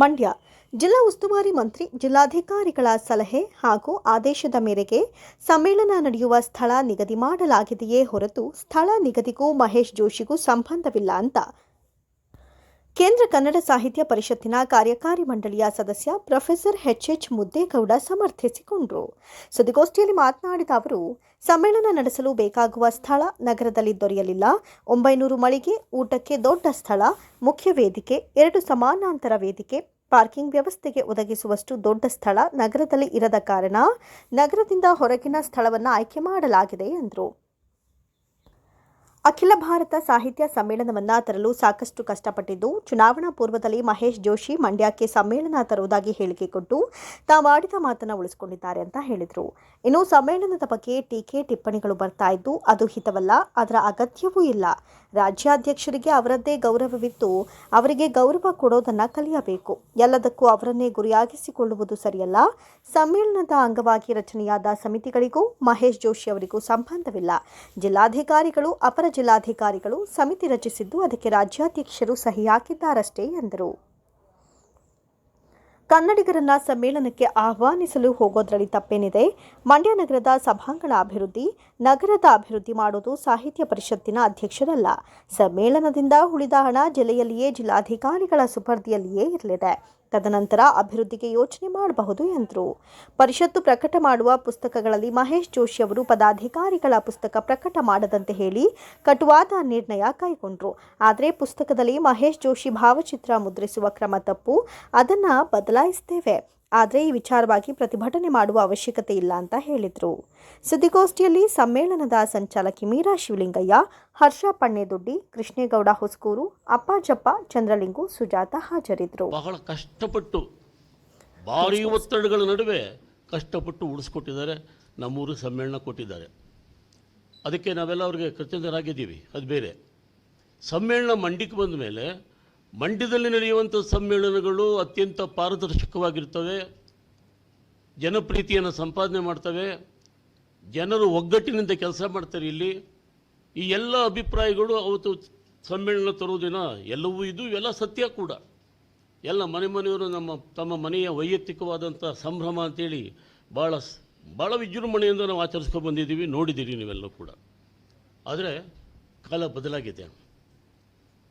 ಮಂಡ್ಯ ಜಿಲ್ಲಾ ಉಸ್ತುವಾರಿ ಮಂತ್ರಿ, ಜಿಲ್ಲಾಧಿಕಾರಿಗಳ ಸಲಹೆ ಹಾಗೂ ಆದೇಶದ ಮೇರೆಗೆ ಸಮ್ಮೇಳನ ನಡೆಯುವ ಸ್ಥಳ ನಿಗದಿ ಮಾಡಲಾಗಿದೆಯೇ ಹೊರತು ಸ್ಥಳ ನಿಗದಿಗೂ ಮಹೇಶ್ ಜೋಶಿಗೂ ಸಂಬಂಧವಿಲ್ಲ ಅಂತ ಕೇಂದ್ರ ಕನ್ನಡ ಸಾಹಿತ್ಯ ಪರಿಷತ್ತಿನ ಕಾರ್ಯಕಾರಿ ಮಂಡಳಿಯ ಸದಸ್ಯ ಪ್ರೊಫೆಸರ್ ಎಚ್ ಮುದ್ದೇಗೌಡ ಸಮರ್ಥಿಸಿಕೊಂಡರು. ಸುದ್ದಿಗೋಷ್ಠಿಯಲ್ಲಿ ಮಾತನಾಡಿದ ಅವರು, ಸಮ್ಮೇಳನ ನಡೆಸಲು ಬೇಕಾಗುವ ಸ್ಥಳ ನಗರದಲ್ಲಿ ದೊರೆಯಲಿಲ್ಲ. ಒಂಬೈನೂರು ಮಳಿಗೆ, ಊಟಕ್ಕೆ ದೊಡ್ಡ ಸ್ಥಳ, ಮುಖ್ಯ ವೇದಿಕೆ, ಎರಡು ಸಮಾನಾಂತರ ವೇದಿಕೆ, ಪಾರ್ಕಿಂಗ್ ವ್ಯವಸ್ಥೆಗೆ ಒದಗಿಸುವಷ್ಟು ದೊಡ್ಡ ಸ್ಥಳ ನಗರದಲ್ಲಿ ಇರದ ಕಾರಣ ನಗರದಿಂದ ಹೊರಗಿನ ಸ್ಥಳವನ್ನು ಆಯ್ಕೆ ಮಾಡಲಾಗಿದೆ ಎಂದರು. ಅಖಿಲ ಭಾರತ ಸಾಹಿತ್ಯ ಸಮ್ಮೇಳನವನ್ನ ತರಲು ಸಾಕಷ್ಟು ಕಷ್ಟಪಟ್ಟಿದ್ದು, ಚುನಾವಣಾ ಪೂರ್ವದಲ್ಲಿ ಮಹೇಶ್ ಜೋಶಿ ಮಂಡ್ಯಕ್ಕೆ ಸಮ್ಮೇಳನ ತರುವುದಾಗಿ ಹೇಳಿಕೆ ಕೊಟ್ಟು ತಾವಾಡಿದ ಮಾತನ್ನ ಉಳಿಸಿಕೊಂಡಿದ್ದಾರೆ ಅಂತ ಹೇಳಿದರು. ಇನ್ನು ಸಮ್ಮೇಳನದ ಬಗ್ಗೆ ಟೀಕೆ ಟಿಪ್ಪಣಿಗಳು ಬರ್ತಾ ಇದ್ದು, ಅದು ಹಿತವಲ್ಲ, ಅದರ ಅಗತ್ಯವೂ ಇಲ್ಲ. ರಾಜ್ಯಾಧ್ಯಕ್ಷರಿಗೆ ಅವರದ್ದೇ ಗೌರವವಿತ್ತು ಅವರಿಗೆ ಗೌರವ ಕೊಡೋದನ್ನು ಕಲಿಯಬೇಕು. ಎಲ್ಲದಕ್ಕೂ ಅವರನ್ನೇ ಗುರಿಯಾಗಿಸಿಕೊಳ್ಳುವುದು ಸರಿಯಲ್ಲ. ಸಮ್ಮೇಳನದ ಅಂಗವಾಗಿ ರಚನೆಯಾದ ಸಮಿತಿಗಳಿಗೂ ಮಹೇಶ್ ಜೋಶಿ ಅವರಿಗೂ ಸಂಬಂಧವಿಲ್ಲ. ಜಿಲ್ಲಾಧಿಕಾರಿಗಳು, ಅಪರ ಜಿಲ್ಲಾಧಿಕಾರಿಗಳು ಸಮಿತಿ ರಚಿಸಿದ್ದು ಅದಕ್ಕೆ ರಾಜ್ಯಾಧ್ಯಕ್ಷರು ಸಹಿ ಹಾಕಿದ್ದಾರಷ್ಟೇ ಎಂದರು. ಕನ್ನಡಿಗರನ್ನ ಸಮ್ಮೇಳನಕ್ಕೆ ಆಹ್ವಾನಿಸಲು ಹೋಗೋದ್ರಲ್ಲಿ ತಪ್ಪೇನಿದೆ. ಮಂಡ್ಯ ನಗರದ ಸಭಾಂಗಣ ಅಭಿವೃದ್ಧಿ, ನಗರದ ಅಭಿವೃದ್ಧಿ ಮಾಡೋದು ಸಾಹಿತ್ಯ ಪರಿಷತ್ತಿನ ಅಧ್ಯಕ್ಷರಲ್ಲ. ಸಮ್ಮೇಳನದಿಂದ ಉಳಿದ ಹಣ ಜಿಲ್ಲೆಯಲ್ಲಿಯೇ ಜಿಲ್ಲಾಧಿಕಾರಿಗಳ ಸುಪರ್ದಿಯಲ್ಲಿಯೇ ಇರಲಿದೆ. ತದನಂತರ ಅಭಿವೃದ್ಧಿಗೆ ಯೋಚನೆ ಮಾಡಬಹುದು ಎಂದರು. ಪರಿಷತ್ತು ಪ್ರಕಟ ಮಾಡುವ ಪುಸ್ತಕಗಳಲ್ಲಿ ಮಹೇಶ್ ಜೋಶಿ ಅವರು ಪದಾಧಿಕಾರಿಗಳ ಪುಸ್ತಕ ಪ್ರಕಟ ಮಾಡದಂತೆ ಹೇಳಿ ಕಟುವಾದ ನಿರ್ಣಯ ಕೈಗೊಂಡರು. ಆದರೆ ಪುಸ್ತಕದಲ್ಲಿ ಮಹೇಶ್ ಜೋಶಿ ಭಾವಚಿತ್ರ ಮುದ್ರಿಸುವ ಕ್ರಮ ತಪ್ಪು, ಅದನ್ನು ಬದಲಾಯಿಸ್ತೇವೆ. ಆದರೆ ಈ ವಿಚಾರವಾಗಿ ಪ್ರತಿಭಟನೆ ಮಾಡುವ ಅವಶ್ಯಕತೆ ಇಲ್ಲ ಅಂತ ಹೇಳಿದರು. ಸುದ್ದಿಗೋಷ್ಠಿಯಲ್ಲಿ ಸಮ್ಮೇಳನದ ಸಂಚಾಲಕಿ ಮೀರಾ ಶಿವಲಿಂಗಯ್ಯ, ಹರ್ಷ ಪಣ್ಣೆದೊಡ್ಡಿ, ಕೃಷ್ಣೇಗೌಡ ಹೊಸಕೂರು ಅಪ್ಪಾಜಪ್ಪ ಚಂದ್ರಲಿಂಗು, ಸುಜಾತ ಹಾಜರಿದ್ದರು ಬಹಳ ಕಷ್ಟಪಟ್ಟು ಭಾರಿ ಒತ್ತಡಗಳ ನಡುವೆ ಕಷ್ಟಪಟ್ಟು ಉಳಿಸ್ಕೊಟ್ಟಿದ್ದಾರೆ. ನಮ್ಮೂರು ಸಮ್ಮೇಳನ ಕೊಟ್ಟಿದ್ದಾರೆ. ಅದಕ್ಕೆ ನಾವೆಲ್ಲ ಅವ್ರಿಗೆ ಕೃತಜ್ಞರಾಗಿದ್ದೀವಿ. ಅದು ಬೇರೆ. ಸಮ್ಮೇಳನ ಮಂಡಿಕ್ಕೆ ಬಂದ ಮೇಲೆ ಮಂಡ್ಯದಲ್ಲಿ ನಡೆಯುವಂಥ ಸಮ್ಮೇಳನಗಳು ಅತ್ಯಂತ ಪಾರದರ್ಶಕವಾಗಿರ್ತವೆ. ಜನಪ್ರೀತಿಯನ್ನು ಸಂಪಾದನೆ ಮಾಡ್ತವೆ. ಜನರು ಒಗ್ಗಟ್ಟಿನಿಂದ ಕೆಲಸ ಮಾಡ್ತಾರೆ ಇಲ್ಲಿ. ಈ ಎಲ್ಲ ಅಭಿಪ್ರಾಯಗಳು ಅವತ್ತು ಸಮ್ಮೇಳನ ತರುವುದಿನ ಎಲ್ಲವೂ ಇದು, ಇವೆಲ್ಲ ಸತ್ಯ ಕೂಡ. ಎಲ್ಲ ಮನೆ ಮನೆಯವರು ನಮ್ಮ, ತಮ್ಮ ಮನೆಯ ವೈಯಕ್ತಿಕವಾದಂಥ ಸಂಭ್ರಮ ಅಂತೇಳಿ ಭಾಳ ಭಾಳ ವಿಜೃಂಭಣೆಯಿಂದ ನಾವು ಆಚರಿಸ್ಕೊಂಡು ಬಂದಿದ್ದೀವಿ. ನೋಡಿದ್ದೀರಿ ನೀವೆಲ್ಲ ಕೂಡ. ಆದರೆ ಕಾಲ ಬದಲಾಗಿದೆ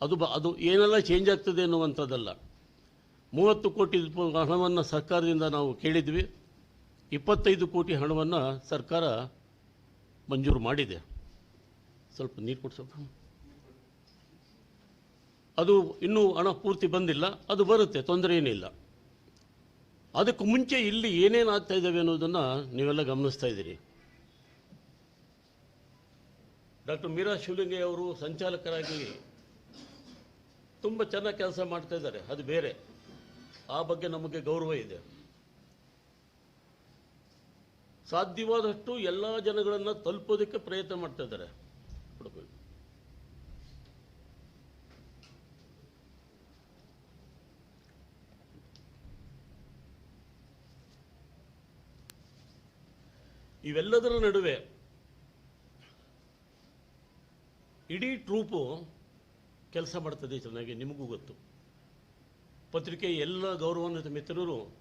ಅದು ಬ ಅದು ಏನೆಲ್ಲ ಚೇಂಜ್ ಆಗ್ತದೆ ಅನ್ನುವಂಥದ್ದಲ್ಲ ಮೂವತ್ತು ಕೋಟಿ ಹಣವನ್ನು ಸರ್ಕಾರದಿಂದ ನಾವು ಕೇಳಿದ್ವಿ. ಇಪ್ಪತ್ತೈದು ಕೋಟಿ ಹಣವನ್ನು ಸರ್ಕಾರ ಮಂಜೂರು ಮಾಡಿದೆ. ಸ್ವಲ್ಪ ನೀರು ಕೊಡಿ ಸ್ವಲ್ಪ ಅದು ಇನ್ನೂ ಹಣ ಪೂರ್ತಿ ಬಂದಿಲ್ಲ. ಅದು ಬರುತ್ತೆ, ತೊಂದರೆ ಏನಿಲ್ಲ. ಅದಕ್ಕೆ ಮುಂಚೆ ಇಲ್ಲಿ ಏನೇನು ಆಗ್ತಾ ಇದ್ದಾವೆ ಅನ್ನೋದನ್ನು ನೀವೆಲ್ಲ ಗಮನಿಸ್ತಾ ಇದ್ದೀರಿ. ಡಾಕ್ಟರ್ ಮೀರಾ ಶಿವಲಿಂಗಯ್ಯ ಅವರು ಸಂಚಾಲಕರಾಗಿ ತುಂಬ ಚೆನ್ನಾಗಿ ಕೆಲಸ ಮಾಡ್ತಾ ಇದ್ದಾರೆ. ಅದು ಬೇರೆ. ಆ ಬಗ್ಗೆ ನಮಗೆ ಗೌರವ ಇದೆ. ಸಾಧ್ಯವಾದಷ್ಟು ಎಲ್ಲ ಜನಗಳನ್ನು ತಲುಪೋದಕ್ಕೆ ಪ್ರಯತ್ನ ಮಾಡ್ತಾ ಇದ್ದಾರೆ. ಇವೆಲ್ಲದರ ನಡುವೆ ಇಡೀ ಟ್ರೂಪು ಕೆಲಸ ಮಾಡ್ತದೆ ಚೆನ್ನಾಗಿ ನಿಮಗೂ ಗೊತ್ತು. ಪತ್ರಿಕೆ ಎಲ್ಲ ಗೌರವಾನ್ವಿತ ಮಿತ್ರರು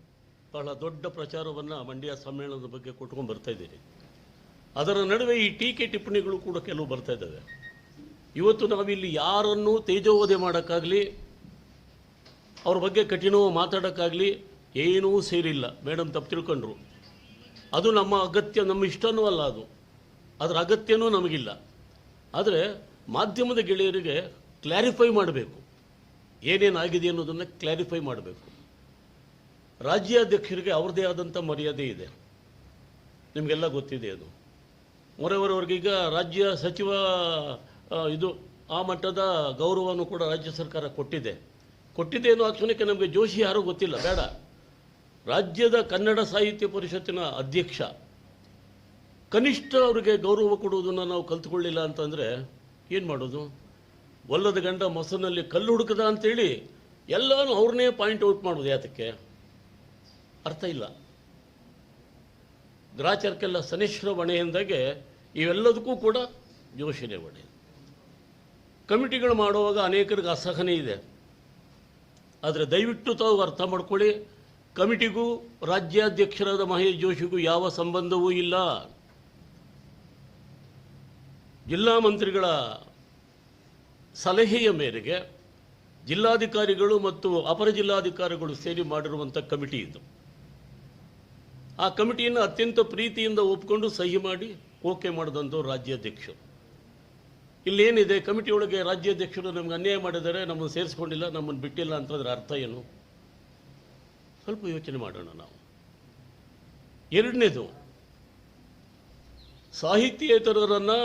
ಬಹಳ ದೊಡ್ಡ ಪ್ರಚಾರವನ್ನು ಮಂಡ್ಯ ಸಮ್ಮೇಳನದ ಬಗ್ಗೆ ಕೊಟ್ಕೊಂಡು ಬರ್ತಾ ಇದ್ದೀರಿ. ಅದರ ನಡುವೆ ಈ ಟೀಕೆ ಟಿಪ್ಪಣಿಗಳು ಕೂಡ ಕೆಲವು ಬರ್ತಾ ಇದ್ದಾವೆ. ಇವತ್ತು ನಾವಿಲ್ಲಿ ಯಾರನ್ನು ತೇಜೋವಧೆ ಮಾಡೋಕ್ಕಾಗಲಿ, ಅವ್ರ ಬಗ್ಗೆ ಕಠಿಣವಾಗಿ ಮಾತಾಡೋಕ್ಕಾಗಲಿ ಏನೂ ಸೇರಿಲ್ಲ, ಮೇಡಮ್ ತಪ್ಪು ತಿಳ್ಕೊಂಡ್ರು. ಅದು ನಮ್ಮ ಅಗತ್ಯ, ನಮ್ಮ ಇಷ್ಟನೂ ಅಲ್ಲ ಅದು. ಅದರ ಅಗತ್ಯನೂ ನಮಗಿಲ್ಲ. ಆದರೆ ಮಾಧ್ಯಮದ ಗೆಳೆಯರಿಗೆ ಕ್ಲಾರಿಫೈ ಮಾಡಬೇಕು. ಏನೇನಾಗಿದೆ ಅನ್ನೋದನ್ನು ಕ್ಲಾರಿಫೈ ಮಾಡಬೇಕು. ರಾಜ್ಯಾಧ್ಯಕ್ಷರಿಗೆ ಅವ್ರದ್ದೇ ಆದಂಥ ಮರ್ಯಾದೆ ಇದೆ. ನಿಮಗೆಲ್ಲ ಗೊತ್ತಿದೆ ಅದು. ಮೊರೆವರ್ ಈಗ ರಾಜ್ಯ ಸಚಿವ ಇದು ಆ ಮಟ್ಟದ ಗೌರವವನ್ನು ಕೂಡ ರಾಜ್ಯ ಸರ್ಕಾರ ಕೊಟ್ಟಿದೆ. ಕೊಟ್ಟಿದೆ ಅನ್ನೋ ಕ್ಷಣಕ್ಕೆ ನಮಗೆ ಜೋಶಿ ಯಾರೂ ಗೊತ್ತಿಲ್ಲ, ಬೇಡ. ರಾಜ್ಯದ ಕನ್ನಡ ಸಾಹಿತ್ಯ ಪರಿಷತ್ತಿನ ಅಧ್ಯಕ್ಷ, ಕನಿಷ್ಠ ಅವರಿಗೆ ಗೌರವ ಕೊಡುವುದನ್ನು ನಾವು ಕಲ್ತ್ಕೊಳ್ಳಿಲ್ಲ ಅಂತಂದರೆ ಏನು ಮಾಡೋದು? ಒಲ್ಲದ ಗಂಡ ಮೊಸನಲ್ಲಿ ಕಲ್ಲು ಹುಡುಕದ ಅಂತೇಳಿ ಎಲ್ಲನೂ ಅವ್ರನ್ನೇ ಪಾಯಿಂಟ್ ಔಟ್ ಮಾಡೋದು ಯಾತಕ್ಕೆ? ಅರ್ಥ ಇಲ್ಲ. ಗ್ರಾಚಾರಕ್ಕೆಲ್ಲ ಸನಿಶ್ರ ಹೊಣೆ ಎಂದಾಗೆ ಇವೆಲ್ಲದಕ್ಕೂ ಕೂಡ ಯೋಚನೆ ಹೊಣೆ. ಕಮಿಟಿಗಳು ಮಾಡುವಾಗ ಅನೇಕರಿಗೆ ಅಸಹನೆ ಇದೆ. ಆದರೆ ದಯವಿಟ್ಟು ತಾವು ಅರ್ಥ ಮಾಡ್ಕೊಳ್ಳಿ, ಕಮಿಟಿಗೂ ರಾಜ್ಯಾಧ್ಯಕ್ಷರಾದ ಮಹೇಶ್ ಜೋಶಿಗೂ ಯಾವ ಸಂಬಂಧವೂ ಇಲ್ಲ. ಜಿಲ್ಲಾ ಮಂತ್ರಿಗಳ ಸಲಹೆಯ ಮೇರೆಗೆ ಜಿಲ್ಲಾಧಿಕಾರಿಗಳು ಮತ್ತು ಅಪರ ಜಿಲ್ಲಾಧಿಕಾರಿಗಳು ಸೇರಿ ಮಾಡಿರುವಂಥ ಕಮಿಟಿ ಇದು. ಆ ಕಮಿಟಿಯನ್ನು ಅತ್ಯಂತ ಪ್ರೀತಿಯಿಂದ ಒಪ್ಕೊಂಡು ಸಹಿ ಮಾಡಿ ಓಕೆ ಮಾಡಿದಂಥ ರಾಜ್ಯಾಧ್ಯಕ್ಷರು. ಇಲ್ಲೇನಿದೆ, ಕಮಿಟಿಯೊಳಗೆ ರಾಜ್ಯಾಧ್ಯಕ್ಷರು ನಮ್ಗೆ ಅನ್ಯಾಯ ಮಾಡಿದರೆ ನಮ್ಮನ್ನು ಸೇರಿಸ್ಕೊಂಡಿಲ್ಲ, ನಮ್ಮನ್ನು ಬಿಟ್ಟಿಲ್ಲ ಅಂತಂದ್ರೆ ಅರ್ಥ ಏನು? ಸ್ವಲ್ಪ ಯೋಚನೆ ಮಾಡೋಣ ನಾವು. ಎರಡನೇದು, ಸಾಹಿತ್ಯೇತರರನ್ನು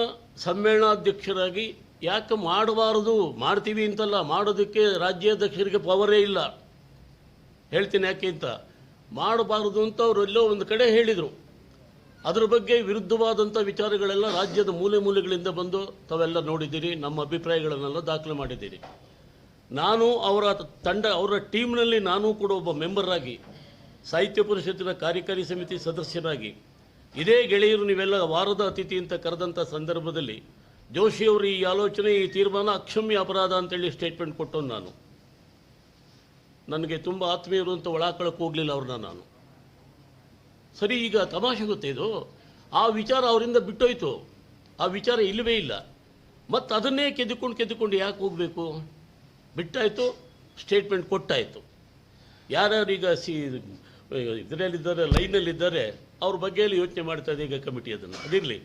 ಸಮ್ಮೇಳನಾಧ್ಯಕ್ಷರಾಗಿ ಯಾಕೆ ಮಾಡಬಾರದು? ಮಾಡ್ತೀವಿ ಅಂತಲ್ಲ, ಮಾಡೋದಕ್ಕೆ ರಾಜ್ಯಾಧ್ಯಕ್ಷರಿಗೆ ಪವರೇ ಇಲ್ಲ. ಹೇಳ್ತೀನಿ ಯಾಕೆ ಅಂತ. ಮಾಡಬಾರದು ಅಂತ ಅವರು ಎಲ್ಲೋ ಒಂದು ಕಡೆ ಹೇಳಿದರು. ಅದರ ಬಗ್ಗೆ ವಿರುದ್ಧವಾದಂಥ ವಿಚಾರಗಳೆಲ್ಲ ರಾಜ್ಯದ ಮೂಲೆ ಮೂಲೆಗಳಿಂದ ಬಂದು ತಾವೆಲ್ಲ ನೋಡಿದ್ದೀರಿ, ನಮ್ಮ ಅಭಿಪ್ರಾಯಗಳನ್ನೆಲ್ಲ ದಾಖಲೆ ಮಾಡಿದ್ದೀರಿ. ನಾನು ಅವರ ತಂಡ, ಅವರ ಟೀಮ್ನಲ್ಲಿ ನಾನು ಕೂಡ ಒಬ್ಬ ಮೆಂಬರಾಗಿ, ಸಾಹಿತ್ಯ ಪರಿಷತ್ತಿನ ಕಾರ್ಯಕಾರಿ ಸಮಿತಿ ಸದಸ್ಯನಾಗಿ, ಇದೇ ಗೆಳೆಯರು ನೀವೆಲ್ಲ ವಾರದ ಅತಿಥಿ ಅಂತ ಕರೆದಂಥ ಸಂದರ್ಭದಲ್ಲಿ ಜೋಶಿಯವರು ಈ ಆಲೋಚನೆ, ಈ ತೀರ್ಮಾನ ಅಕ್ಷಮ್ಯ ಅಪರಾಧ ಅಂತೇಳಿ ಸ್ಟೇಟ್ಮೆಂಟ್ ಕೊಟ್ಟು ನಾನು. ನನಗೆ ತುಂಬ ಆತ್ಮೀಯರು ಅಂತ ಒಳಾಕಳಕ್ಕೆ ಹೋಗಲಿಲ್ಲ ಅವ್ರನ್ನ ನಾನು. ಸರಿ, ಈಗ ತಮಾಷೆ ಗೊತ್ತೇ ಇದು? ಆ ವಿಚಾರ ಅವರಿಂದ ಬಿಟ್ಟೋಯ್ತು. ಆ ವಿಚಾರ ಇಲ್ಲವೇ ಇಲ್ಲ. ಮತ್ತು ಅದನ್ನೇ ಕೆದ್ದುಕೊಂಡು ಕೆದ್ದುಕೊಂಡು ಯಾಕೆ ಹೋಗಬೇಕು? ಬಿಟ್ಟಾಯಿತು ಸ್ಟೇಟ್ಮೆಂಟ್ ಕೊಟ್ಟಾಯಿತು. ಯಾರ್ಯಾರು ಈಗ ಸಿ, ಇದರಲ್ಲಿದ್ದಾರೆ, ಲೈನಲ್ಲಿದ್ದಾರೆ, ಅವ್ರ ಬಗ್ಗೆಯಲ್ಲಿ ಯೋಚನೆ ಮಾಡ್ತಾ ಇದೆ ಈಗ ಕಮಿಟಿ ಅದನ್ನು. ಅದಿರಲಿ.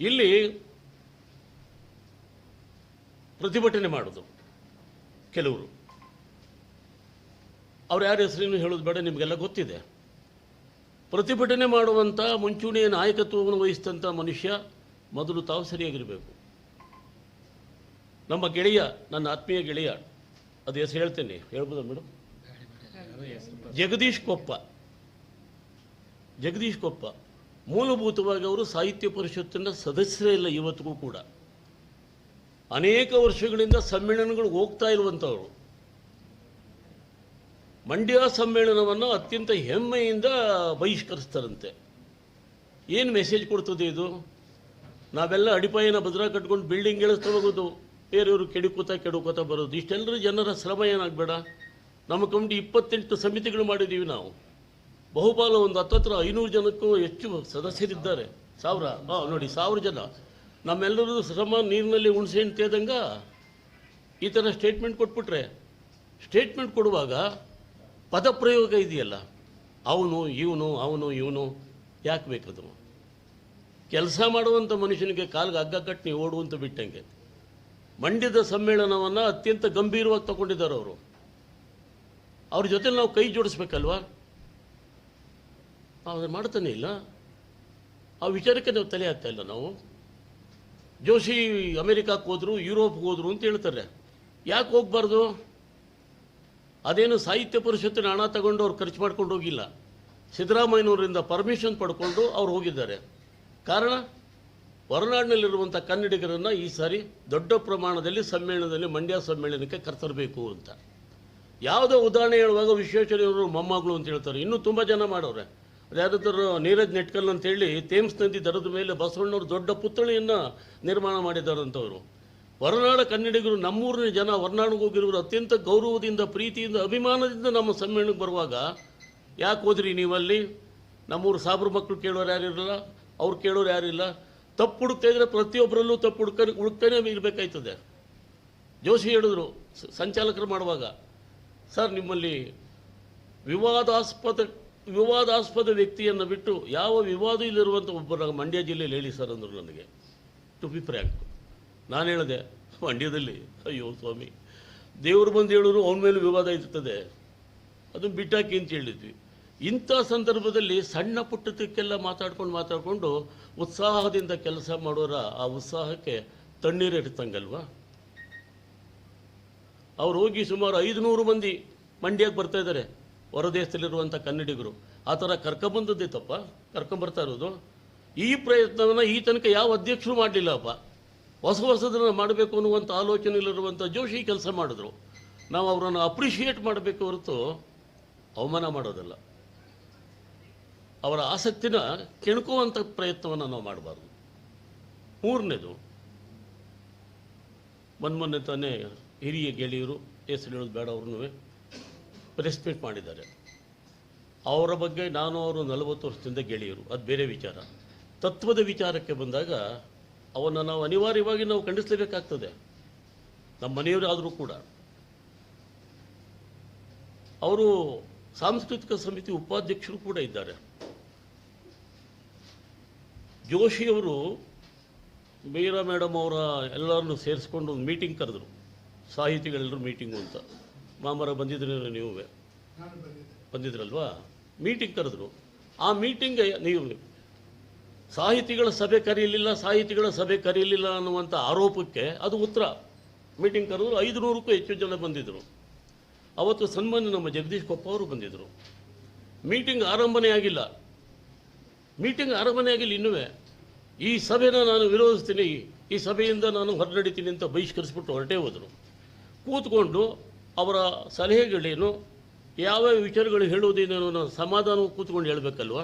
ಇಲ್ಲಿ ಪ್ರತಿಭಟನೆ ಮಾಡೋದು. ಕೆಲವರು. ಅವ್ರು ಯಾರ ಹೆಸರೇನು ಹೇಳೋದು ಬೇಡ, ನಿಮಗೆಲ್ಲ ಗೊತ್ತಿದೆ. ಪ್ರತಿಭಟನೆ ಮಾಡುವಂಥ ಮುಂಚೂಣಿಯ ನಾಯಕತ್ವವನ್ನು ವಹಿಸಿದಂಥ ಮನುಷ್ಯ ಮೊದಲು ತಾವು ಸರಿಯಾಗಿರಬೇಕು. ನಮ್ಮ ಗೆಳೆಯ, ನನ್ನ ಆತ್ಮೀಯ ಗೆಳೆಯ, ಅದು ಹೆಸರು ಹೇಳ್ತೇನೆ, ಹೇಳ್ಬೋದ ಮೇಡಮ್ ಜಗದೀಶ್ ಕೊಪ್ಪ. ಜಗದೀಶ್ ಕೊಪ್ಪ. ಮೂಲಭೂತವಾಗಿ ಅವರು ಸಾಹಿತ್ಯ ಪರಿಷತ್ತಿನ ಸದಸ್ಯರೇ ಇಲ್ಲ ಇವತ್ತಿಗೂ ಕೂಡ. ಅನೇಕ ವರ್ಷಗಳಿಂದ ಸಮ್ಮೇಳನಗಳು ಹೋಗ್ತಾ ಇರುವಂಥವ್ರು ಮಂಡ್ಯ ಸಮ್ಮೇಳನವನ್ನು ಅತ್ಯಂತ ಹೆಮ್ಮೆಯಿಂದ ಬಹಿಷ್ಕರಿಸ್ತಾರಂತೆ. ಏನು ಮೆಸೇಜ್ ಕೊಡ್ತದೆ ಇದು? ನಾವೆಲ್ಲ ಅಡಿಪಾಯನ ಭದ್ರ ಕಟ್ಕೊಂಡು ಬಿಲ್ಡಿಂಗ್ ಇಳಿಸ್ತಾ ಹೋಗೋದು, ಬೇರೆಯವರು ಕೆಡುಕೋತ ಕೆಡುಕೋತ ಬರೋದು. ಇಷ್ಟೆಲ್ಲರೂ ಜನರ ಶ್ರಮ ಏನಾಗಬೇಡ? ನಮ್ಮ ಕಮಿಟಿ ಇಪ್ಪತ್ತೆಂಟು ಸಮಿತಿಗಳು ಮಾಡಿದ್ದೀವಿ ನಾವು. ಬಹುಪಾಲು ಒಂದು ಹತ್ತತ್ರ ಐನೂರು ಜನಕ್ಕೂ ಹೆಚ್ಚು ಸದಸ್ಯರಿದ್ದಾರೆ. ಸಾವಿರ ಹಾಂ ನೋಡಿ, ಸಾವಿರ ಜನ. ನಮ್ಮೆಲ್ಲರೂ ಶ್ರಮ ನೀರಿನಲ್ಲಿ ಹುಣಸೆ ಹಣ್ಣು ಈ ಥರ ಸ್ಟೇಟ್ಮೆಂಟ್ ಕೊಟ್ಬಿಟ್ರೆ. ಸ್ಟೇಟ್ಮೆಂಟ್ ಕೊಡುವಾಗ ಪದಪ್ರಯೋಗ ಇದೆಯಲ್ಲ. ಅವನು, ಇವನು ಅವನು, ಇವನು, ಯಾಕೆ ಬೇಕದು? ಕೆಲಸ ಮಾಡುವಂಥ ಮನುಷ್ಯನಿಗೆ ಕಾಲ್ಗೆ ಹಗ್ಗ ಕಟ್ಟಿ ಓಡುವಂತ ಬಿಟ್ಟಂಗೆ. ಮಂಡ್ಯದ ಸಮ್ಮೇಳನವನ್ನು ಅತ್ಯಂತ ಗಂಭೀರವಾಗಿ ತಗೊಂಡಿದ್ದಾರೆ ಅವರು. ಅವ್ರ ಜೊತೆ ನಾವು ಕೈ ಜೋಡಿಸ್ಬೇಕಲ್ವಾ? ಅವ್ರು ಮಾಡ್ತಾನೆ ಇಲ್ಲ. ಆ ವಿಚಾರಕ್ಕೆ ನಾವು ತಲೆ ಹಾಕ್ತಾ ಇಲ್ಲ ನಾವು. ಜೋಶಿ ಅಮೆರಿಕಕ್ಕೆ ಹೋದ್ರು, ಯುರೋಪ್ಗೆ ಹೋದ್ರು ಅಂತ ಹೇಳ್ತಾರೆ. ಯಾಕೆ ಹೋಗ್ಬಾರ್ದು? ಅದೇನು ಸಾಹಿತ್ಯ ಪರಿಷತ್ತಿನ ಹಣ ತಗೊಂಡು ಅವ್ರು ಖರ್ಚು ಮಾಡ್ಕೊಂಡು ಹೋಗಿಲ್ಲ. ಸಿದ್ದರಾಮಯ್ಯನವರಿಂದ ಪರ್ಮಿಷನ್ ಪಡ್ಕೊಂಡು ಅವ್ರು ಹೋಗಿದ್ದಾರೆ. ಕಾರಣ? ಹೊರನಾಡಿನಲ್ಲಿರುವಂಥ ಕನ್ನಡಿಗರನ್ನು ಈ ಸಾರಿ ದೊಡ್ಡ ಪ್ರಮಾಣದಲ್ಲಿ ಸಮ್ಮೇಳನದಲ್ಲಿ, ಮಂಡ್ಯ ಸಮ್ಮೇಳನಕ್ಕೆ ಕರ್ತರಬೇಕು ಅಂತ. ಯಾವುದೋ ಉದಾಹರಣೆ ಹೇಳುವಾಗ ವಿಶ್ವೇಶ್ವರಯ್ಯವರು ಮೊಮ್ಮಗಳು ಅಂತ ಹೇಳ್ತಾರೆ. ಇನ್ನೂ ತುಂಬ ಜನ ಮಾಡೋರೆ. ಅದ್ಯಾವ್ದಾದ್ರು ನೀರಜ್ ನೆಟ್ಕಲ್ ಅಂತೇಳಿ ತೇಮ್ಸ್ ನದಿ ದರದ ಮೇಲೆ ಬಸವಣ್ಣವ್ರು ದೊಡ್ಡ ಪುತ್ಥಳಿಯನ್ನು ನಿರ್ಮಾಣ ಮಾಡಿದ್ದಾರಂಥವ್ರು ಹೊರನಾಡ ಕನ್ನಡಿಗರು ನಮ್ಮೂರಿನ ಜನ ಹೊರನಾಡಿಗೆ ಹೋಗಿರೋರು ಅತ್ಯಂತ ಗೌರವದಿಂದ, ಪ್ರೀತಿಯಿಂದ, ಅಭಿಮಾನದಿಂದ ನಮ್ಮ ಸಮ್ಮೇಳನಕ್ಕೆ ಬರುವಾಗ, ಯಾಕೆ ಹೋದ್ರಿ ನೀವಲ್ಲಿ? ನಮ್ಮೂರು ಸಾಬ್ರ ಮಕ್ಕಳು ಕೇಳೋರು ಯಾರಿರಲ್ಲ ಅವ್ರು ಕೇಳೋರು ಯಾರಿಲ್ಲ ತಪ್ಪು ಹುಡುಕ್ತಾ ಇದ್ರೆ ಪ್ರತಿಯೊಬ್ಬರಲ್ಲೂ ತಪ್ಪು ಹುಡುಕ ಹುಡುಕ್ತಾನೆ ಇರಬೇಕಾಯ್ತದೆ. ಜೋಶಿ ಹೇಳಿದ್ರು ಸಂಚಾಲಕರು ಮಾಡುವಾಗ, ಸರ್, ನಿಮ್ಮಲ್ಲಿ ವಿವಾದಾಸ್ಪದ ವಿವಾದಾಸ್ಪದ ವ್ಯಕ್ತಿಯನ್ನು ಬಿಟ್ಟು ಯಾವ ವಿವಾದ ಇಲ್ಲಿರುವಂಥ ಒಬ್ಬರ ಮಂಡ್ಯ ಜಿಲ್ಲೆಯಲ್ಲಿ ಹೇಳಿ ಸರ್ ಅಂದರು ನನಗೆ. ಟು ಬಿ ಫ್ರ್ಯಾಂಕ್ ನಾನು ಹೇಳಿದೆ, ಮಂಡ್ಯದಲ್ಲಿ, ಅಯ್ಯೋ ಸ್ವಾಮಿ, ದೇವರು ಬಂದು ಹೇಳೋರು ಅವನ ಮೇಲೆ ವಿವಾದ ಇರ್ತದೆ. ಅದನ್ನು ಬಿಟ್ಟಾಕಿ ಅಂತ ಹೇಳಿದ್ವಿ. ಇಂಥ ಸಂದರ್ಭದಲ್ಲಿ ಸಣ್ಣ ಪುಟ್ಟದಕ್ಕೆಲ್ಲ ಮಾತಾಡ್ಕೊಂಡು ಮಾತಾಡಿಕೊಂಡು ಉತ್ಸಾಹದಿಂದ ಕೆಲಸ ಮಾಡೋರ ಆ ಉತ್ಸಾಹಕ್ಕೆ ತಣ್ಣೀರು ಇಡ್ತಂಗಲ್ವಾ ಅವ್ರು ಹೋಗಿ ಸುಮಾರು ಐದುನೂರು ಮಂದಿ ಮಂಡ್ಯಕ್ಕೆ ಬರ್ತಾ ಇದ್ದಾರೆ. ಹೊರದೇಶದಲ್ಲಿರುವಂಥ ಕನ್ನಡಿಗರು. ಆ ಥರ ಕರ್ಕೊಂಬಂದದ್ದೇ ತಪ್ಪ ಕರ್ಕೊಂಬರ್ತಾ ಇರೋದು. ಈ ಪ್ರಯತ್ನವನ್ನು ಈ ತನಕ ಯಾವ ಅಧ್ಯಕ್ಷರು ಮಾಡಲಿಲ್ಲಪ್ಪ. ಹೊಸ ಹೊಸದನ್ನು ಮಾಡಬೇಕು ಅನ್ನುವಂಥ ಆಲೋಚನೆಯಲ್ಲಿರುವಂಥ ಜೋಶಿ ಕೆಲಸ ಮಾಡಿದ್ರು. ನಾವು ಅವರನ್ನು ಅಪ್ರಿಷಿಯೇಟ್ ಮಾಡಬೇಕು ಹೊರತು ಅವಮಾನ ಮಾಡೋದಲ್ಲ. ಅವರ ಆಸಕ್ತಿನ ಕೆಣಕುವಂಥ ಪ್ರಯತ್ನವನ್ನು ನಾವು ಮಾಡಬಾರ್ದು. ಮೂರನೇದು ಮೊನ್ನೆ ತಾನೇ ಹಿರಿಯ ಗೆಳೆಯರು, ಹೆಸರು ಹೇಳೋದು ಬೇಡ ಅವ್ರನ್ನೂ ಪ್ರೆಸ್ ಮಾಡಿದ್ದಾರೆ. ಅವರ ಬಗ್ಗೆ ನಾನು ಅವರು ನಲವತ್ತು ವರ್ಷದಿಂದ ಗೆಳೆಯರು. ಅದು ಬೇರೆ ವಿಚಾರ. ತತ್ವದ ವಿಚಾರಕ್ಕೆ ಬಂದಾಗ ಅವನ್ನು ನಾವು ಅನಿವಾರ್ಯವಾಗಿ ನಾವು ಖಂಡಿಸಲೇಬೇಕಾಗ್ತದೆ. ನಮ್ಮ ಮನೆಯವರಾದರೂ ಕೂಡ. ಅವರು ಸಾಂಸ್ಕೃತಿಕ ಸಮಿತಿ ಉಪಾಧ್ಯಕ್ಷರು ಕೂಡ ಇದ್ದಾರೆ. ಜೋಶಿಯವರು ಮೀರಾ ಮೇಡಮ್ ಅವರ ಎಲ್ಲರನ್ನು ಸೇರಿಸ್ಕೊಂಡು ಒಂದು ಮೀಟಿಂಗ್ ಕರೆದ್ರು. ಸಾಹಿತಿಗಳೆಲ್ಲರೂ ಮೀಟಿಂಗು ಅಂತ. ಮಾಮರ ಬಂದಿದ್ರಿ ನೀವು ಬಂದಿದ್ರಲ್ವಾ? ಮೀಟಿಂಗ್ ಕರೆದ್ರು. ಆ ಮೀಟಿಂಗ್ ನೀವು ಸಾಹಿತಿಗಳ ಸಭೆ ಕರೆಯಲಿಲ್ಲ ಸಾಹಿತಿಗಳ ಸಭೆ ಕರೆಯಲಿಲ್ಲ ಅನ್ನುವಂಥ ಆರೋಪಕ್ಕೆ ಅದು ಉತ್ತರ. ಮೀಟಿಂಗ್ ಕರೆದ್ರು ಐದು ನೂರಕ್ಕೂ ಹೆಚ್ಚು ಜನ ಬಂದಿದ್ದರು ಅವತ್ತು ಸನ್ಮಾನ್ಯ ನಮ್ಮ ಜಗದೀಶ್ ಕೊಪ್ಪ ಅವರು ಬಂದಿದ್ದರು ಮೀಟಿಂಗ್ ಆರಂಭನೇ ಆಗಿಲ್ಲ. ಮೀಟಿಂಗ್ ಆರಂಭನೇ ಆಗಿಲ್ಲ ಇನ್ನೂ ಈ ಸಭೆನ ನಾನು ವಿರೋಧಿಸ್ತೀನಿ. ಈ ಸಭೆಯಿಂದ ನಾನು ಹೊರನಡಿತೀನಿ ಅಂತ ಬಹಿಷ್ಕರಿಸ್ಬಿಟ್ಟು ಹೊರಟೇ ಹೋದರು. ಕೂತ್ಕೊಂಡು ಅವರ ಸಲಹೆಗಳೇನು, ಯಾವ ವಿಚಾರಗಳು ಹೇಳುವುದೇನೇನೋ ನಾನು ಸಮಾಧಾನ ಕೂತ್ಕೊಂಡು ಹೇಳಬೇಕಲ್ವ?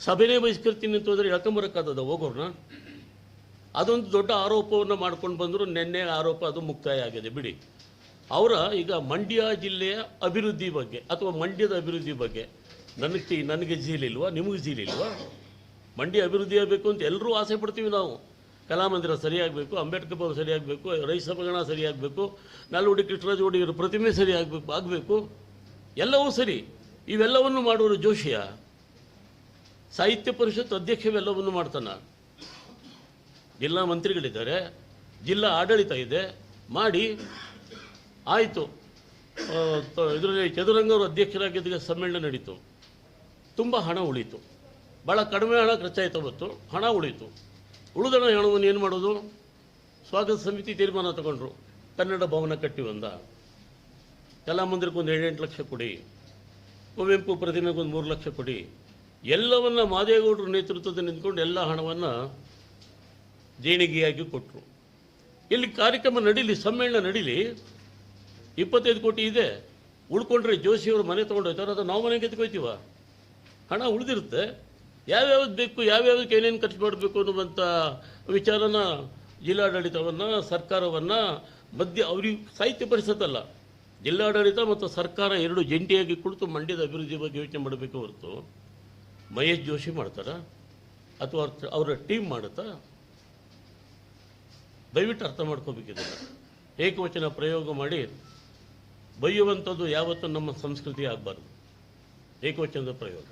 ಸಭೆನೇ ಬಹಿಷ್ಕರ್ತೀನಿ ಅಂತ ಹೋದರೆ ಎಳ್ಕೊಂಬರಕ್ಕಾಗದ ಹೋಗೋರ್ನ? ಅದೊಂದು ದೊಡ್ಡ ಆರೋಪವನ್ನು ಮಾಡ್ಕೊಂಡು ಬಂದರು, ನಿನ್ನೆ ಆರೋಪ ಅದು ಮುಕ್ತಾಯ ಆಗಿದೆ, ಬಿಡಿ. ಅವರ ಈಗ ಮಂಡ್ಯ ಜಿಲ್ಲೆಯ ಅಭಿವೃದ್ಧಿ ಬಗ್ಗೆ, ಅಥವಾ ಮಂಡ್ಯದ ಅಭಿವೃದ್ಧಿ ಬಗ್ಗೆ, ನನಗೆ ನನಗೆ ಜೀಲಿಲ್ವಾ ನಿಮಗೆ ಜೀಲಿಲ್ವಾ ಮಂಡ್ಯ ಅಭಿವೃದ್ಧಿ ಆಗಬೇಕು ಅಂತ ಎಲ್ಲರೂ ಆಸೆ ಪಡ್ತೀವಿ ನಾವು. ಕಲಾಮಂದಿರ ಸರಿಯಾಗಬೇಕು, ಅಂಬೇಡ್ಕರ್ ಭವನ ಸರಿಯಾಗಬೇಕು, ರೈತ ಸಭಾಗಣ ಸರಿಯಾಗಬೇಕು, ನಾಲ್ವಡಿ ಕೃಷ್ಣರಾಜ ಒಡೆಯರ ಪ್ರತಿಮೆ ಸರಿಯಾಗಬೇಕು, ಆಗಬೇಕು. ಎಲ್ಲವೂ ಸರಿ. ಇವೆಲ್ಲವನ್ನು ಮಾಡುವರು ಜೋಶಿಯ. ಸಾಹಿತ್ಯ ಪರಿಷತ್ ಅಧ್ಯಕ್ಷವೆಲ್ಲವನ್ನು ಮಾಡ್ತಾನೆ. ಜಿಲ್ಲಾ ಮಂತ್ರಿಗಳಿದ್ದಾರೆ. ಜಿಲ್ಲಾ ಆಡಳಿತ ಇದೆ. ಮಾಡಿ. ಆಯಿತು. ಇದರಲ್ಲಿ ಚದುರಂಗವರು ಅಧ್ಯಕ್ಷರಾಗಿದ್ದಾಗ ಸಮ್ಮೇಳನ ನಡೀತು. ತುಂಬ ಹಣ ಉಳೀತು. ಭಾಳ ಕಡಿಮೆ ಹಣ ಖರ್ಚಾಯಿತು ಅವತ್ತು. ಹಣ ಉಳೀತು. ಉಳಿದ ಹಣವನ್ನು ಏನು ಮಾಡೋದು? ಸ್ವಾಗತ ಸಮಿತಿ ತೀರ್ಮಾನ ತಗೊಂಡ್ರು. ಕನ್ನಡ ಭವನ ಕಟ್ಟಿ ಬಂದ. ಕಲಾಮಂದಿರಕ್ಕೆ ಮಂದಿರಕ್ಕೊಂದು ಏಳೆಂಟು ಲಕ್ಷ ಕೊಡಿ. ಕುವೆಂಪು ಪ್ರತಿಮೆಗೊಂದು ಮೂರು ಲಕ್ಷ ಕೊಡಿ. ಎಲ್ಲವನ್ನ ಮಾದೇಗೌಡರ ನೇತೃತ್ವದಲ್ಲಿ ನಿಂತ್ಕೊಂಡು ಎಲ್ಲ ಹಣವನ್ನು ದೇಣಿಗೆಯಾಗಿ ಕೊಟ್ಟರು ಇಲ್ಲಿ ಕಾರ್ಯಕ್ರಮ ನಡೀಲಿ, ಸಮ್ಮೇಳನ ನಡೀಲಿ. ಇಪ್ಪತ್ತೈದು ಕೋಟಿ ಇದೆ. ಉಳ್ಕೊಂಡ್ರೆ ಜೋಶಿಯವರು ಮನೆ ತೊಗೊಂಡೋಗ್ತಾರೆ ಅದು ನಾವು ಮನೆಗೆ ಎತ್ಕೊಯ್ತೀವ? ಹಣ ಉಳಿದಿರುತ್ತೆ. ಯಾವ್ಯಾವ್ದು ಬೇಕು ಯಾವ್ಯಾವ್ದಕ್ಕೆ ಏನೇನು ಖರ್ಚು ಮಾಡಬೇಕು ಅನ್ನುವಂಥ ವಿಚಾರನ ಜಿಲ್ಲಾಡಳಿತವನ್ನು, ಸರ್ಕಾರವನ್ನು ಮಧ್ಯ ಅವ್ರಿಗೆ ಸಾಹಿತ್ಯ ಪರಿಷತ್ತಲ್ಲ ಜಿಲ್ಲಾಡಳಿತ ಮತ್ತು ಸರ್ಕಾರ ಎರಡು ಜಂಟಿಯಾಗಿ ಕುಳಿತು ಮಂಡ್ಯದ ಅಭಿವೃದ್ಧಿ ಬಗ್ಗೆ ಯೋಚನೆ ಮಾಡಬೇಕು ಹೊರತು ಮಹೇಶ್ ಜೋಶಿ ಮಾಡ್ತಾರಾ? ಅಥವಾ ಅವರ ಟೀಮ್ ಮಾಡುತ್ತಾ? ದಯವಿಟ್ಟು ಅರ್ಥ ಮಾಡ್ಕೋಬೇಕಿದನ್ನು ಏಕವಚನ ಪ್ರಯೋಗ ಮಾಡಿ ಬೈಯುವಂಥದ್ದು ಯಾವತ್ತೂ ನಮ್ಮ ಸಂಸ್ಕೃತಿ ಆಗಬಾರ್ದು. ಏಕವಚನದ ಪ್ರಯೋಗ.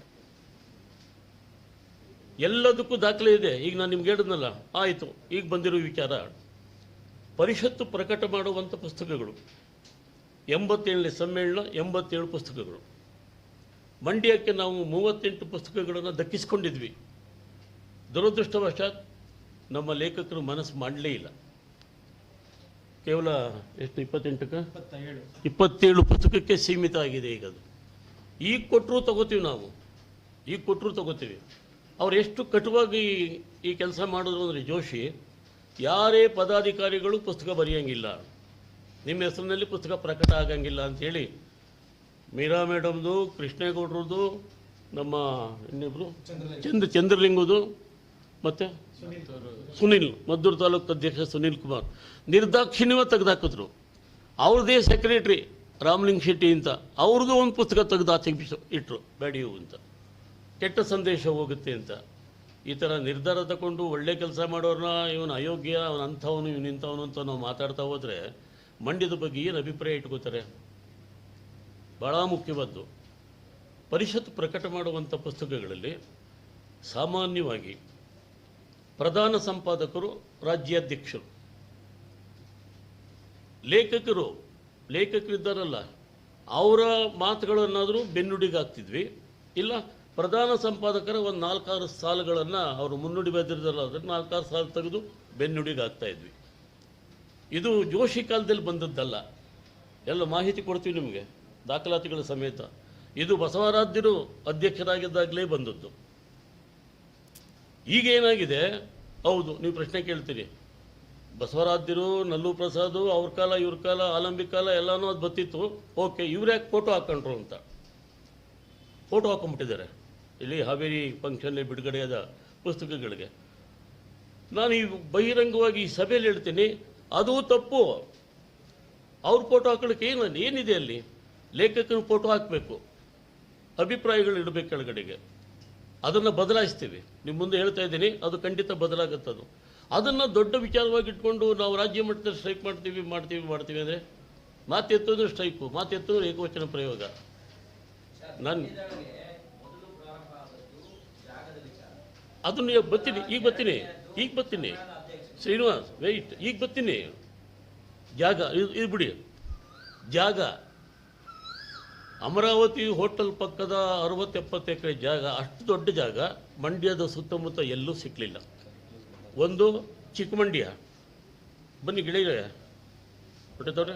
ಎಲ್ಲದಕ್ಕೂ ದಾಖಲೆ ಇದೆ. ಈಗ ನಾನು ನಿಮ್ಗೆ ಹೇಳಿದ್ನಲ್ಲ ಆಯಿತು ಈಗ ಬಂದಿರೋ ವಿಚಾರ. ಪರಿಷತ್ತು ಪ್ರಕಟ ಮಾಡುವಂಥ ಪುಸ್ತಕಗಳು ಎಂಬತ್ತೇಳನೇ ಸಮ್ಮೇಳನ ಎಂಬತ್ತೇಳು ಪುಸ್ತಕಗಳು. ಮಂಡ್ಯಕ್ಕೆ ನಾವು ಮೂವತ್ತೆಂಟು ಪುಸ್ತಕಗಳನ್ನು ದಕ್ಕಿಸ್ಕೊಂಡಿದ್ವಿ. ದುರದೃಷ್ಟವಶಾತ್ ನಮ್ಮ ಲೇಖಕರು ಮನಸ್ಸು ಮಾಡಲೇ ಇಲ್ಲ. ಕೇವಲ ಎಷ್ಟು ಇಪ್ಪತ್ತೆಂಟಕ್ಕೆ? ಇಪ್ಪತ್ತೇಳು. ಪುಸ್ತಕಕ್ಕೆ ಸೀಮಿತ ಆಗಿದೆ ಈಗ ಅದು. ಈಗ ಕೊಟ್ಟರು ತಗೋತೀವಿ ನಾವು. ಈಗ ಕೊಟ್ಟರು ತಗೋತೀವಿ. ಅವ್ರು ಎಷ್ಟು ಕಟುವಾಗಿ ಈ ಕೆಲಸ ಮಾಡಿದ್ರು ಅಂದರೆ ಜೋಶಿ, ಯಾರೇ ಪದಾಧಿಕಾರಿಗಳು ಪುಸ್ತಕ ಬರೆಯೋಂಗಿಲ್ಲ, ನಿಮ್ಮ ಹೆಸರಿನಲ್ಲಿ ಪುಸ್ತಕ ಪ್ರಕಟ ಆಗಂಗಿಲ್ಲ ಅಂಥೇಳಿ ಮೀರಾ ಮೇಡಮ್ದು, ಕೃಷ್ಣೇಗೌಡ್ರದ್ದು, ನಮ್ಮ ಇನ್ನಿಬ್ರು? ಚಂದ್ರ ಚಂದ್ರಲಿಂಗದು ಮತ್ತು ಸುನಿಲ್, ಮದ್ದೂರು ತಾಲೂಕು ಅಧ್ಯಕ್ಷ ಸುನಿಲ್ ಕುಮಾರ್. ನಿರ್ದಾಕ್ಷಿಣ್ಯವ ತೆಗೆದಾಕಿದ್ರು. ಅವ್ರದ್ದೇ ಸೆಕ್ರೆಟ್ರಿ ರಾಮಲಿಂಗ್ ಶೆಟ್ಟಿ ಅಂತ. ಅವ್ರದ್ದು ಒಂದು ಪುಸ್ತಕ ತೆಗೆದು ಆಚೆಗೆ ಇಟ್ಟರು ಬ್ಯಾಡಿಯು ಅಂತ. ಕೆಟ್ಟ ಸಂದೇಶ ಹೋಗುತ್ತೆ ಅಂತ. ಈ ಥರ ನಿರ್ಧಾರ ತಗೊಂಡು ಒಳ್ಳೆ ಕೆಲಸ ಮಾಡೋರನ್ನ ಇವನು ಅಯೋಗ್ಯ, ಅವನು ಅಂಥವನು, ಇವನು ಇಂಥವನು ಅಂತ ನಾವು ಮಾತಾಡ್ತಾ ಹೋದರೆ ಮಂಡ್ಯದ ಬಗ್ಗೆ ಏನು ಅಭಿಪ್ರಾಯ ಇಟ್ಕೋತಾರೆ? ಭಾಳ ಮುಖ್ಯವಾದ್ದು. ಪರಿಷತ್ ಪ್ರಕಟ ಮಾಡುವಂಥ ಪುಸ್ತಕಗಳಲ್ಲಿ ಸಾಮಾನ್ಯವಾಗಿ ಪ್ರಧಾನ ಸಂಪಾದಕರು, ರಾಜ್ಯಾಧ್ಯಕ್ಷರು. ಲೇಖಕರು ಲೇಖಕರಿದ್ದಾರಲ್ಲ ಅವರ ಮಾತುಗಳನ್ನಾದರೂ ಬೆನ್ನುಡಿಗಾಗ್ತಿದ್ವಿ ಇಲ್ಲ ಪ್ರಧಾನ ಸಂಪಾದಕರ ಒಂದು ನಾಲ್ಕಾರು ಸಾಲುಗಳನ್ನು ಅವರು ಮುನ್ನುಡಿ ಬರೆದಿರ್ತಾರಲ್ಲ ಅದನ್ನು ನಾಲ್ಕಾರು ಸಾಲು ತೆಗೆದು ಬೆನ್ನುಡಿಗೆ ಹಾಕ್ತಾ ಇದ್ವಿ. ಇದು ಜೋಶಿ ಕಾಲದಲ್ಲಿ ಬಂದದ್ದಲ್ಲ. ಎಲ್ಲ ಮಾಹಿತಿ ಕೊಡ್ತೀವಿ ನಿಮಗೆ, ದಾಖಲಾತಿಗಳ ಸಮೇತ. ಇದು ಬಸವರಾಧ್ಯರು ಅಧ್ಯಕ್ಷರಾಗಿದ್ದಾಗಲೇ ಬಂದದ್ದು. ಈಗ ಏನಾಗಿದೆ? ಹೌದು, ನೀವು ಪ್ರಶ್ನೆ ಕೇಳ್ತೀರಿ. ಬಸವರಾಧ್ಯರು ನಲ್ಲು ಪ್ರಸಾದು, ಅವ್ರ ಕಾಲ, ಇವ್ರ ಕಾಲ, ಆಲಂಬಿ ಕಾಲ, ಎಲ್ಲನೂ ಅದು ಬತ್ತಿತ್ತು ಓಕೆ ಇವರೇ ಫೋಟೋ ಹಾಕೊಂಡ್ರು ಅಂತ. ಫೋಟೋ ಹಾಕೊಂಡ್ಬಿಟ್ಟಿದ್ದಾರೆ. ಇಲ್ಲಿ ಹಾವೇರಿ ಫಂಕ್ಷನ್ನಲ್ಲಿ ಬಿಡುಗಡೆಯಾದ ಪುಸ್ತಕಗಳಿಗೆ. ನಾನು ಈ ಬಹಿರಂಗವಾಗಿ ಈ ಸಭೆಯಲ್ಲಿ ಹೇಳ್ತೀನಿ, ಅದು ತಪ್ಪು. ಅವ್ರ ಫೋಟೋ ಹಾಕೋಳಕ್ಕೆ ಏನು, ಏನಿದೆ ಅಲ್ಲಿ? ಲೇಖಕನ ಫೋಟೋ ಹಾಕಬೇಕು. ಅಭಿಪ್ರಾಯಗಳು ಇಡಬೇಕು ಕೆಳಗಡೆಗೆ. ಅದನ್ನು ಬದಲಾಯಿಸ್ತೀವಿ. ನಿಮ್ಮ ಮುಂದೆ ಹೇಳ್ತಾ ಇದ್ದೀನಿ, ಅದು ಖಂಡಿತ ಬದಲಾಗುತ್ತದು. ಅದನ್ನು ದೊಡ್ಡ ವಿಚಾರವಾಗಿ ಇಟ್ಕೊಂಡು ನಾವು ರಾಜ್ಯ ಮಟ್ಟದಲ್ಲಿ ಸ್ಟ್ರೈಕ್ ಮಾಡ್ತೀವಿ ಮಾಡ್ತೀವಿ ಮಾಡ್ತೀವಿ ಅಂದರೆ ಮಾತೆತ್ತೋದು ಸ್ಟ್ರೈಕು ಮಾತೆತ್ತೋದು ಏಕವಚನ ಪ್ರಯೋಗ. ನಾನು ಅದನ್ನು ಬರ್ತೀನಿ, ಈಗ ಬರ್ತೀನಿ ಈಗ ಬರ್ತೀನಿ. ಶ್ರೀನಿವಾಸ್ ವೆಯ್ಟ್ ಈಗ ಬರ್ತೀನಿ. ಜಾಗ ಇದು ಬಿಡಿ. ಜಾಗ. ಅಮರಾವತಿ ಹೋಟೆಲ್ ಪಕ್ಕದ ಅರವತ್ತೆಪ್ಪತ್ತು ಎಕರೆ ಜಾಗ, ಅಷ್ಟು ದೊಡ್ಡ ಜಾಗ, ಮಂಡ್ಯದ ಸುತ್ತಮುತ್ತ ಎಲ್ಲೂ ಸಿಕ್ಕಲಿಲ್ಲ ಒಂದು ಚಿಕ್ಕಮಂಡ್ಯ. ಬನ್ನಿ ಗಿಳಿಯ ಹೊಟ್ಟೆತವ್ರೆ